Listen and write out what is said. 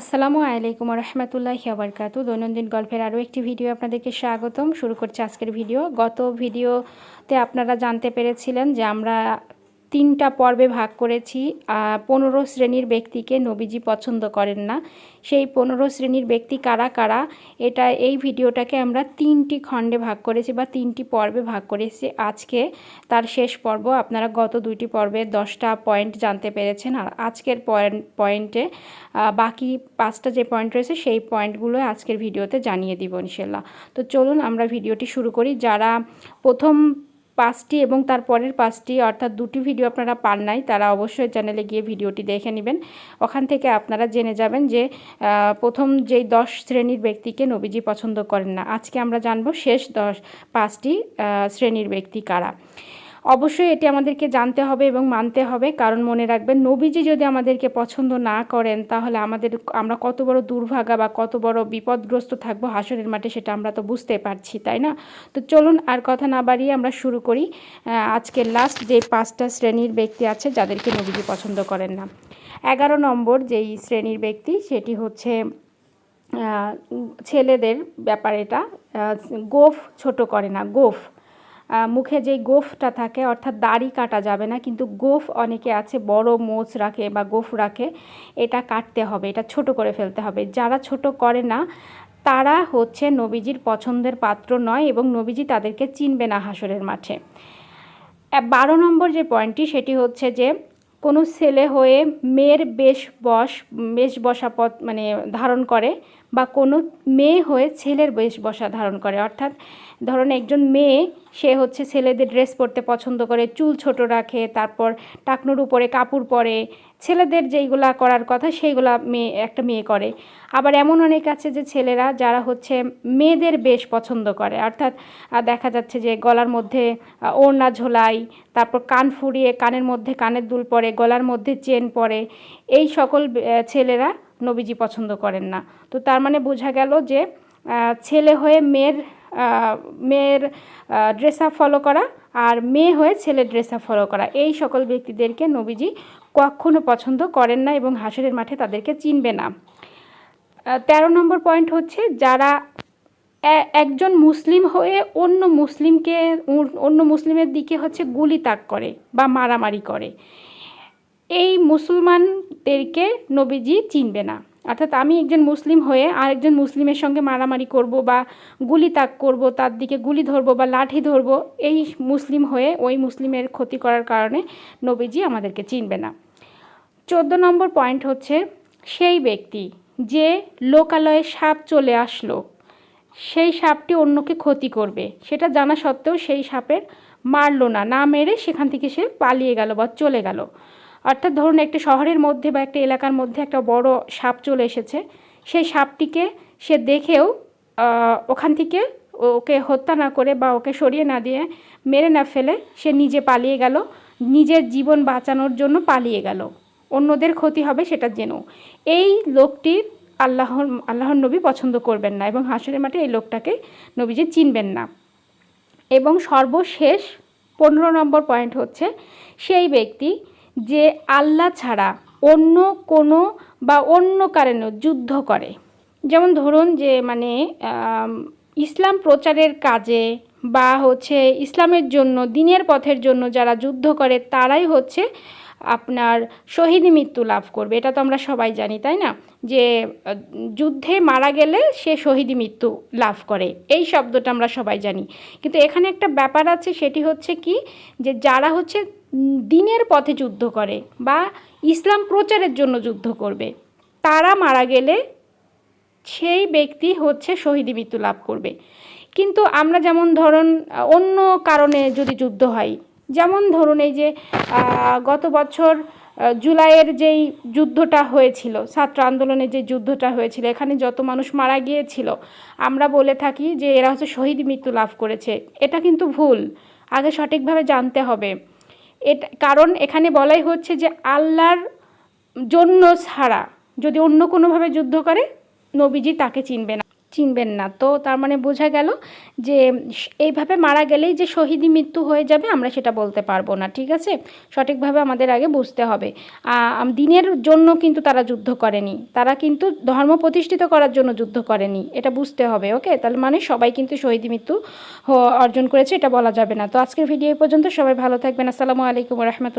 আসসালামু আলাইকুম রহমতুল্লাহ আবরকাত। দৈনন্দিন গল্পের আরও একটি ভিডিও আপনাদেরকে স্বাগতম। শুরু করছে আজকের ভিডিও। গত ভিডিওতে আপনারা জানতে পেরেছিলেন যে আমরা তিনটা পর্বে ভাগ করেছি। পনেরো শ্রেণির ব্যক্তিকে নবীজি পছন্দ করেন না। সেই পনেরো শ্রেণির ব্যক্তি কারা কারা? এটা, এই ভিডিওটাকে আমরা তিনটি খণ্ডে ভাগ করেছি বা তিনটি পর্বে ভাগ করেছি। আজকে তার শেষ পর্ব, আপনারা গত দুইটি পর্বে দশটা পয়েন্ট জানতে পেরেছেন। আর আজকের পয়েন্ট বাকি পাঁচটা যে পয়েন্ট রয়েছে, সেই পয়েন্টগুলো আজকের ভিডিওতে জানিয়ে দিব ইনশাল্লাহ তো চলুন আমরা ভিডিওটি শুরু করি। যারা প্রথম পাঁচটি এবং তার পরের পাঁচটি অর্থাৎ দুটি ভিডিও আপনারা পান নাই, তারা অবশ্যই চ্যানেলে গিয়ে ভিডিওটি দেখে নেবেন। ওখান থেকে আপনারা জেনে যাবেন যে প্রথম যেই দশ শ্রেণির ব্যক্তিকে নবীজি পছন্দ করেন না। আজকে আমরা জানব শেষ দশ, পাঁচটি শ্রেণির ব্যক্তি কারা। অবশ্যই এটি আমাদেরকে জানতে হবে এবং মানতে হবে। কারণ মনে রাখবেন, নবীজি যদি আমাদেরকে পছন্দ না করেন, তাহলে আমাদের আমরা কত বড় দুর্ভাগা বা কত বড় বিপদগ্রস্ত থাকব হাসনের মাঠে সেটা আমরা তো বুঝতে পারছি, তাই না? তো চলুন আর কথা না বাড়িয়ে আমরা শুরু করি। আজকের লাস্ট যে পাঁচটা শ্রেণির ব্যক্তি আছে, যাদেরকে নবীজি পছন্দ করেন না। এগারো নম্বর যেই শ্রেণির ব্যক্তি, সেটি হচ্ছে ছেলেদের ব্যাপার এটা। গোফ ছোট করে না, গোফ। মুখে যেই গোফটা থাকে, অর্থাৎ দাড়ি কাটা যাবে না, কিন্তু গোফ অনেকে আছে, বড় মোচ রাখে বা গোফ রাখে, এটা কাটতে হবে, এটা ছোট করে ফেলতে হবে। যারা ছোট করে না, তারা হচ্ছে নবীজির পছন্দের পাত্র নয় এবং নবীজি তাদেরকে চিনবে না হাসরের মাঠে। বারো নম্বর যে পয়েন্টটি, সেটি হচ্ছে যে কোনো ছেলে হয়ে মেয়ের বেশ বস, বেশ বসা পথ মানে ধারণ করে বা কোনো মেয়ে হয়ে ছেলের বেশ বসা ধারণ করে। অর্থাৎ ধরুন একজন মেয়ে, সে হচ্ছে ছেলেদের ড্রেস পরতে পছন্দ করে, চুল ছোট রাখে, তারপর টাকনুর উপরে কাপড় পরে ছেলেদের যেইগুলা করার কথা, সেইগুলা মেয়ে, একটা মেয়ে করে। আবার এমন অনেক আছে যে ছেলেরা, যারা হচ্ছে মেয়েদের বেশ পছন্দ করে। অর্থাৎ দেখা যাচ্ছে যে গলার মধ্যে ওড়না ঝোলাই, তারপর কান ফুরিয়ে, কানের মধ্যে কানের দুল পরে, গলার মধ্যে চেন পরে, এই সকল ছেলেরা নবীজি পছন্দ করেন না। তো তার মানে বোঝা গেল যে ছেলে হয়ে মেয়ের মেয়ের ড্রেস আপ ফলো করা আর মেয়ে হয়ে ছেলের ড্রেস আপ ফলো করা। এই সকল ব্যক্তিদেরকে নবীজি কখনো পছন্দ করেন না এবং হাসরের মাঠে তাদেরকে চিনবে না। তেরো নম্বর পয়েন্ট হচ্ছে যারা একজন মুসলিম হয়ে অন্য মুসলিমকে, অন্য মুসলিমের দিকে হচ্ছে গুলি তাক করে বা মারামারি করে। এই মুসলমানদেরকে নবীজি চিনবে না। অর্থাৎ আমি একজন মুসলিম হয়ে আরেকজন মুসলিমের সঙ্গে মারামারি করব বা গুলি তাক করব, তার দিকে গুলি ধরবো বা লাঠি ধরবো, এই মুসলিম হয়ে ওই মুসলিমের ক্ষতি করার কারণে নবীজি আমাদেরকে চিনবে না। চোদ্দ নম্বর পয়েন্ট হচ্ছে, সেই ব্যক্তি যে লোকালয়ে সাপ চলে আসলো, সেই সাপটি অন্যকে ক্ষতি করবে। সেটা জানা সত্ত্বেও সেই সাপের মারলো না না মেরে সেখান থেকে সে পালিয়ে গেল বা চলে গেল। অর্থাৎ ধরুন একটা শহরের মধ্যে বা একটা এলাকার মধ্যে একটা বড় সাপ চলে এসেছে, সেই সাপটিকে সে দেখেও ওখান থেকে ওকে হত্যা না করে বা ওকে সরিয়ে না দিয়ে মেরে না ফেলে সে নিজে পালিয়ে গেল, নিজের জীবন বাঁচানোর জন্য পালিয়ে গেল। অন্যদের ক্ষতি হবে সেটা জেনো এই লোকটি আল্লাহর আল্লাহর নবী পছন্দ করবেন না এবং হাসরের মাঠে এই লোকটাকে নবীজি চিনবেন না। এবং সর্বশেষ পনেরো নম্বর পয়েন্ট হচ্ছে, সেই ব্যক্তি যে আল্লাহ ছাড়া অন্য কোনো বা অন্য কারণে যুদ্ধ করে। যেমন ধরুন যে মানে ইসলাম প্রচারের কাজে বা হচ্ছে ইসলামের জন্য, দিনের পথের জন্য যারা যুদ্ধ করে, তারাই হচ্ছে আপনার শহীদ মৃত্যু লাভ করবে। এটা তো আমরা সবাই জানি, তাই না? যে যুদ্ধে মারা গেলে সে শহীদ মৃত্যু লাভ করে। এই শব্দটা আমরা সবাই জানি। কিন্তু এখানে একটা ব্যাপার আছে, সেটি হচ্ছে কি? যে, যারা হচ্ছে দিনের পথে যুদ্ধ করে বা ইসলাম প্রচারের জন্য যুদ্ধ করবে, তারা মারা গেলে সেই ব্যক্তি হচ্ছে শহীদি মৃত্যু লাভ করবে। কিন্তু আমরা যেমন ধরুন, অন্য কারণে যদি যুদ্ধ হয় যেমন ধরুন এই যে গত বছর জুলাইয়ের যেই যুদ্ধটা হয়েছিল, ছাত্র আন্দোলনের যে যুদ্ধটা হয়েছিল, এখানে যত মানুষ মারা গিয়েছিল, আমরা বলে থাকি যে এরা হচ্ছে শহীদ মৃত্যু লাভ করেছে। এটা কিন্তু ভুল। আগে সঠিকভাবে জানতে হবে। এটা, কারণ এখানে বলাই হচ্ছে যে আল্লাহর জন্য ছাড়া যদি অন্য কোনোভাবে যুদ্ধ করে, নবীজি তাকে চিনবে না। চিনবেন না। তো তার মানে বোঝা গেল যে এইভাবে মারা গেলেই যে শহীদি মৃত্যু হয়ে যাবে আমরা সেটা বলতে পারব না, ঠিক আছে? সঠিকভাবে আমাদের আগে বুঝতে হবে। দিনের জন্য কিন্তু তারা যুদ্ধ করেনি। তারা কিন্তু ধর্ম প্রতিষ্ঠিত করার জন্য যুদ্ধ করেনি। এটা বুঝতে হবে, ওকে? তাহলে মানে সবাই কিন্তু শহীদি মৃত্যু অর্জন করেছে, এটা বলা যাবে না। তো আজকের ভিডিও পর্যন্ত। সবাই ভালো থাকবেন। আসসালামু আলাইকুম রহমতুল্লাহ।